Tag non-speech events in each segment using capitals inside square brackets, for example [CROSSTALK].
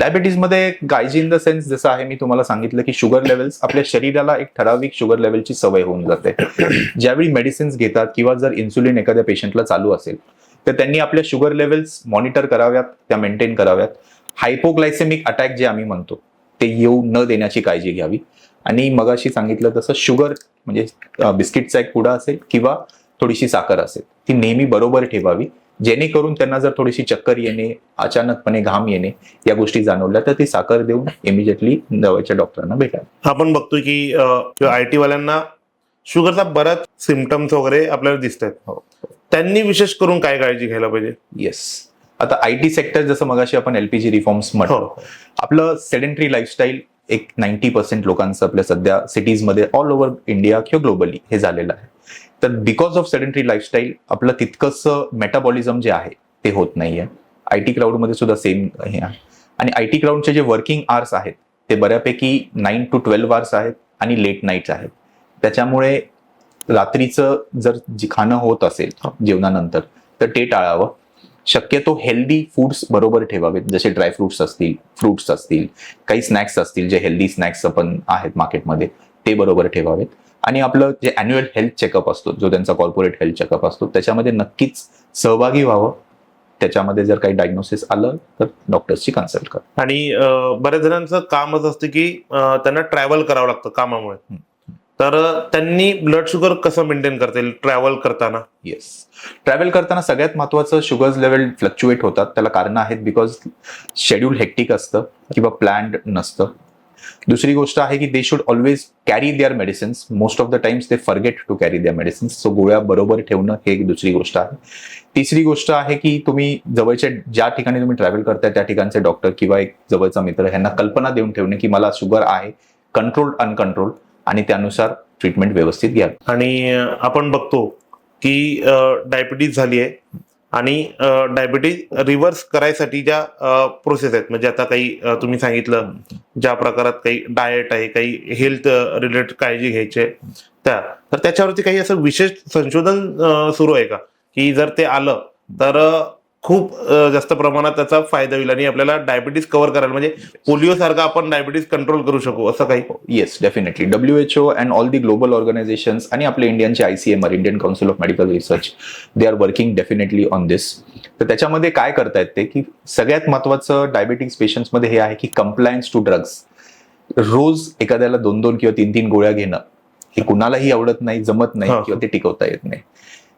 डायबिटीजमध्ये गायजी in the sense जसं आहे मी तुम्हाला सांगितलं की शुगर लेवल्स आपल्या शरीराला एक ठराविक शुगर लेवलची सवय होऊन जाते. ज्यावेळी मेडिसिन्स घेतात किंवा जर इन्सुलिन एखाद्या पेशंटला चालू असेल तर त्यांनी आपल्या शुगर लेवल्स मॉनिटर कराव्यात त्या मेंटेन कराव्यात. हायपोग्लायसेमिक अटॅक जे आम्ही म्हणतो ते येऊ न देण्याची काळजी घ्यावी. आणि मगाशी सांगितलं तसं शुगर म्हणजे बिस्किटचा एक पुडा असेल किंवा थोडीशी साखर असेल ती नेहमी बरोबर ठेवावी. जेणेकरून त्यांना जर थोडीशी चक्कर येणे अचानकपणे घाम येणे या गोष्टी जाणवल्या तर ती साखर देऊन इमिजिएटली जवळच्या डॉक्टरांना भेटावी. आपण बघतोय की आय टी वाल्यांना शुगरचा बराच सिमटम्स वगैरे आपल्याला दिसत आहेत हो. त्यांनी विशेष करून काय काळजी घ्यायला पाहिजे? येस आता आय टी सेक्टर जसं मगाशी आपण एलपीजी रिफॉर्म्स हो. आपलं सेडेंटरी लाईफस्टाईल एक नाईन्टी पर्सेंट लोकांचं आपल्या सध्या सिटीजमध्ये ऑल ओव्हर इंडिया किंवा ग्लोबली हे झालेलं आहे. तर बिकॉज ऑफ सेडेंटरी लाईफस्टाईल आपलं तितकंच मेटाबॉलिझम जे आहे ते होत नाहीये. आय टी क्राऊडमध्ये सुद्धा सेम हे आहे. आणि आय टी क्राऊडचे जे वर्किंग आवर्स आहेत ते बऱ्यापैकी नाईन टू ट्वेल्व आवर्स आहेत आणि लेट नाईट्स आहेत. त्याच्यामुळे रात्रीचं जर खाणं होत असेल जेवणानंतर तर ते टाळावं. शक्यतो हेल्दी फूड्स बरोबर ठेवावेत. जसे ड्रायफ्रुट्स असतील फ्रुट्स असतील काही स्नॅक्स असतील जे हेल्दी स्नॅक्स आपण आहेत मार्केटमध्ये ते बरोबर ठेवावेत. आणि आपलं जे अॅन्युअल हेल्थ चेकअप असतो जो त्यांचा कॉर्पोरेट हेल्थ चेकअप असतो त्याच्यामध्ये नक्कीच सहभागी व्हावं. त्याच्यामध्ये जर काही डायग्नोसिस आलं तर डॉक्टर्सची कन्सल्ट करा. आणि बऱ्याच जणांचं कामच असतं की त्यांना ट्रॅव्हल करावं लागतं कामामुळे. तर त्यांनी ब्लड शुगर कसं मेंटेन करता येईल ट्रॅव्हल करताना? येस ट्रॅव्हल करताना सगळ्यात महत्वाचं शुगर लेवल फ्लक्च्युएट होतात. त्याला कारण आहेत बिकॉज शेड्यूल हेक्टिक असतं किंवा प्लॅन्ड नसतं. दुसरी गोष्ट आहे की they should always carry their medicines most of the times they forget to carry their medicines so गोळ्या बरोबर ठेवणं हे एक दुसरी गोष्ट आहे. तिसरी गोष्ट आहे की तुम्ही जवळच्या ज्या ठिकाणी तुम्ही ट्रॅव्हल करताय त्या ठिकाणचे डॉक्टर किंवा एक जवळचा मित्र ह्यांना कल्पना देऊन ठेवणे की मला शुगर आहे. कंट्रोल अनकंट्रोल आणि त्यानुसार ट्रीटमेंट व्यवस्थित घ्या आणि आपण बघतो की डायबिटीज झाली आहे आणि डायबिटीज रिव्हर्स करायसाठी ज्या प्रोसेस आहेत म्हणजे आता काही तुम्ही सांगितलं ज्या प्रकारात काही डाएट आहे काही हेल्थ रिलेटेड काळजी घ्यायची आहे त्या तर त्याच्यावरती काही असं विशेष संशोधन सुरू आहे का? की जर ते आलं तर खूप जास्त प्रमाणात त्याचा फायदा होईल आणि आपल्याला डायबिटीज कव्हर करायला म्हणजे पोलिओ सारखा आपण डायबिटीज कंट्रोल करू शकू असं काही? Yes definitely W H O and all the global organisations आणि आपले इंडियनचे I C M R Indian council of medical research they are working definitely on this तर त्याच्यामध्ये काय करतायत ते की सगळ्यात महत्वाचं डायबिटीज पेशंट्समध्ये हे आहे की कम्प्लायन्स टू ड्रग्स रोज एखाद्याला दोन दोन किंवा तीन तीन गोळ्या घेणं हे कुणालाही आवडत नाही जमत नाही. किंवा ते टिकवता येत नाही.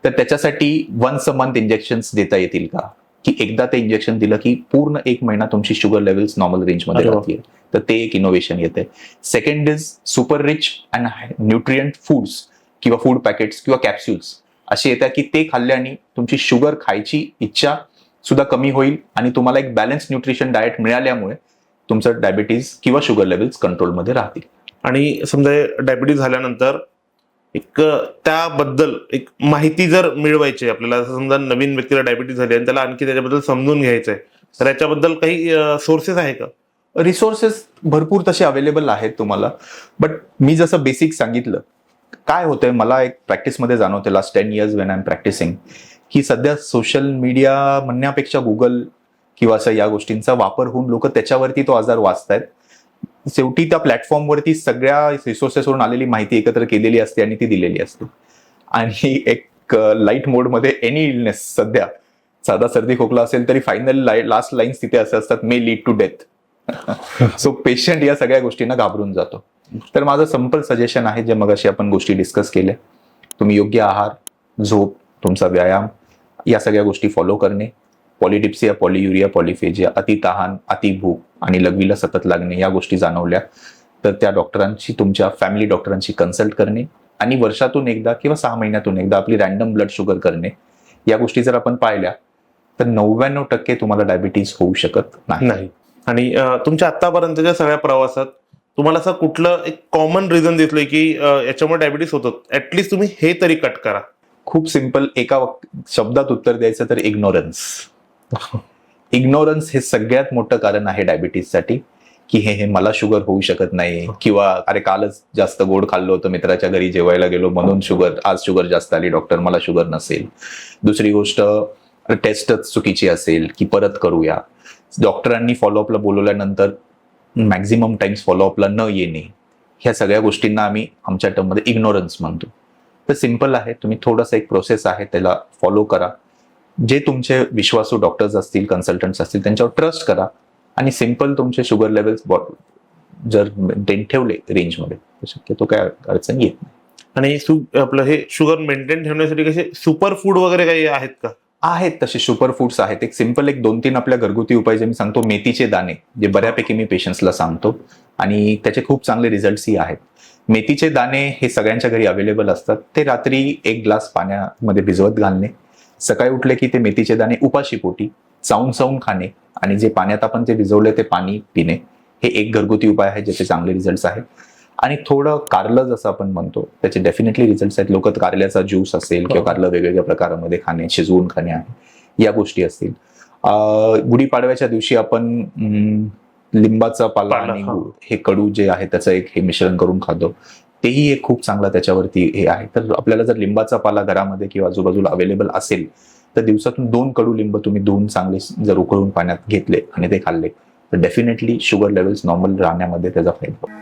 तर त्याच्यासाठी वन्स अ मंथ इंजेक्शन देता येतील का? की एकदा ते इंजेक्शन दिलं की पूर्ण एक महिना तुमची शुगर लेवल्स नॉर्मल रेंजमध्ये. राहतील. तर ते एक इनोव्हेशन येते second is super rich and nutrient foods किंवा फूड पॅकेट्स किंवा कॅप्स्युल्स असे येतात की ते खाल्ल्याने तुमची शुगर खायची इच्छा सुद्धा कमी होईल आणि तुम्हाला एक बॅलन्स न्यूट्रिशन डाएट मिळाल्यामुळे तुमचं डायबिटीज किंवा शुगर लेवल्स कंट्रोलमध्ये राहतील. आणि समजा डायबिटीज झाल्यानंतर एक त्याबद्दल एक माहिती जर मिळवायची आपल्याला असं समजा नवीन व्यक्तीला डायबिटीज झाली आणि त्याला आणखी त्याच्याबद्दल समजून घ्यायचंय तर याच्याबद्दल काही सोर्सेस आहे का? रिसोर्सेस भरपूर तसे अवेलेबल आहेत तुम्हाला. बट मी जसं बेसिक सांगितलं काय होतंय मला एक प्रॅक्टिसमध्ये जाणवते last ten years when I am practising की सध्या सोशल मीडिया म्हणण्यापेक्षा गुगल किंवा असं या गोष्टींचा वापर होऊन लोक त्याच्यावरती तो आजार वाचतायत. शेवटी त्या प्लॅटफॉर्मवरती सगळ्या रिसोर्सेसवरून आलेली माहिती एकत्र केलेली असते आणि ती दिलेली असते. आणि एक लाइट मोडमध्ये एनी इलनेस सध्या साधा सर्दी खोकला असेल तरी फायनल लास्ट लाईन्स तिथे असे असतात may lead to death so patient या सगळ्या गोष्टींना घाबरून जातो. तर माझं सिंपल सजेशन आहे जे मगाशी आपण गोष्टी डिस्कस केल्या. तुम्ही योग्य आहार झोप तुमचा व्यायाम या सगळ्या गोष्टी फॉलो करणे. पॉलिटिप्सिया पॉलियुरिया पॉलिफेजिया अति तहान अति भूक आणि लघवीला सतत लागणे या गोष्टी जाणवल्या. तर त्या डॉक्टरांची तुमच्या फॅमिली डॉक्टरांची कन्सल्ट करणे आणि वर्षातून एकदा किंवा सहा महिन्यातून एकदा आपली रॅन्डम ब्लड शुगर करणे. या गोष्टी जर आपण पाहिल्या तर नव्याण्णव टक्के तुम्हाला डायबिटीज होऊ शकत नाही. आणि तुमच्या आतापर्यंतच्या सगळ्या प्रवासात तुम्हाला असं कुठलं एक कॉमन रिझन दिसलंय की याच्यामुळे डायबिटीस होतं ऍटलिस्ट तुम्ही हे तरी कट करा. खूप सिंपल एका शब्दात उत्तर द्यायचं तर इग्नोरन्स [LAUGHS] इग्नोरन्स हे सगळ्यात मोठं कारण आहे डायबिटीजसाठी की हे हे मला शुगर होऊ शकत नाही. किंवा अरे कालच जास्त गोड खाल्लो होतं मित्राच्या घरी जेवायला गेलो म्हणून शुगर आज शुगर जास्त आली डॉक्टर मला शुगर नसेल. दुसरी गोष्ट टेस्टच चुकीची असेल की परत करूया. डॉक्टरांनी फॉलोअपला बोलवल्यानंतर मॅक्झिमम टाइम्स फॉलोअपला न येणे ह्या सगळ्या गोष्टींना आम्ही आमच्या टर्ममध्ये इग्नोरन्स म्हणतो. तर सिंपल आहे तुम्ही थोडंसं एक प्रोसेस आहे त्याला फॉलो करा. जे तुमचे विश्वासू डॉक्टर्स असतील कन्सल्टंट्स असतील त्यांच्यावर ट्रस्ट करा. आणि सिंपल तुमचे शुगर लेवल्स जर मेंटेन ठेवले रेंजमध्ये शक्यतो काय अडचण येत नाही. आणि आपलं हे शुगर मेंटेन ठेवण्यासाठी कसे सुपर फूड वगैरे काही आहेत का? आहेत तसे सुपर फूड्स आहेत. एक सिंपल एक दोन तीन आपल्या घरगुती उपाय जे मी सांगतो मेथीचे दाणे जे बऱ्यापैकी मी पेशंट्सला सांगतो. आणि त्याचे खूप चांगले रिझल्ट्सही आहेत. मेथीचे दाणे हे सगळ्यांच्या घरी अवेलेबल असतात. ते रात्री एक ग्लास पाण्यामध्ये भिजवत घालणे. सकाळी उठले की ते मेथीचे दाणे उपाशी पोटी चावून चावून खाणे आणि जे पाण्यात आपण जे भिजवले ते पाणी पिणे हे एक घरगुती उपाय आहे ज्याचे चांगले रिझल्ट्स आहेत. आणि थोडं कारलं जसं आपण म्हणतो त्याचे डेफिनेटली रिझल्ट्स आहेत. लोक कारल्याचा ज्यूस असेल किंवा कारलं वेगवेगळ्या प्रकारामध्ये खाणे शिजवून खाणे आहे. या गोष्टी असतील. अं, गुढीपाडव्याच्या दिवशी आपण लिंबाचा पाला आणि हे कडू जे आहे त्याचं एक हे मिश्रण करून खातो. तेही एक खूप चांगला त्याच्यावरती हे आहे तर आपल्याला जर लिंबाचा पाला घरामध्ये किंवा आजूबाजूला अवेलेबल असेल तर दिवसातून दोन कडू लिंब तुम्ही धुवून चांगले जर उकळून पाण्यात घेतले आणि ते खाल्ले तर डेफिनेटली शुगर लेवल्स नॉर्मल राहण्यामध्ये त्याचा फायदा होतो.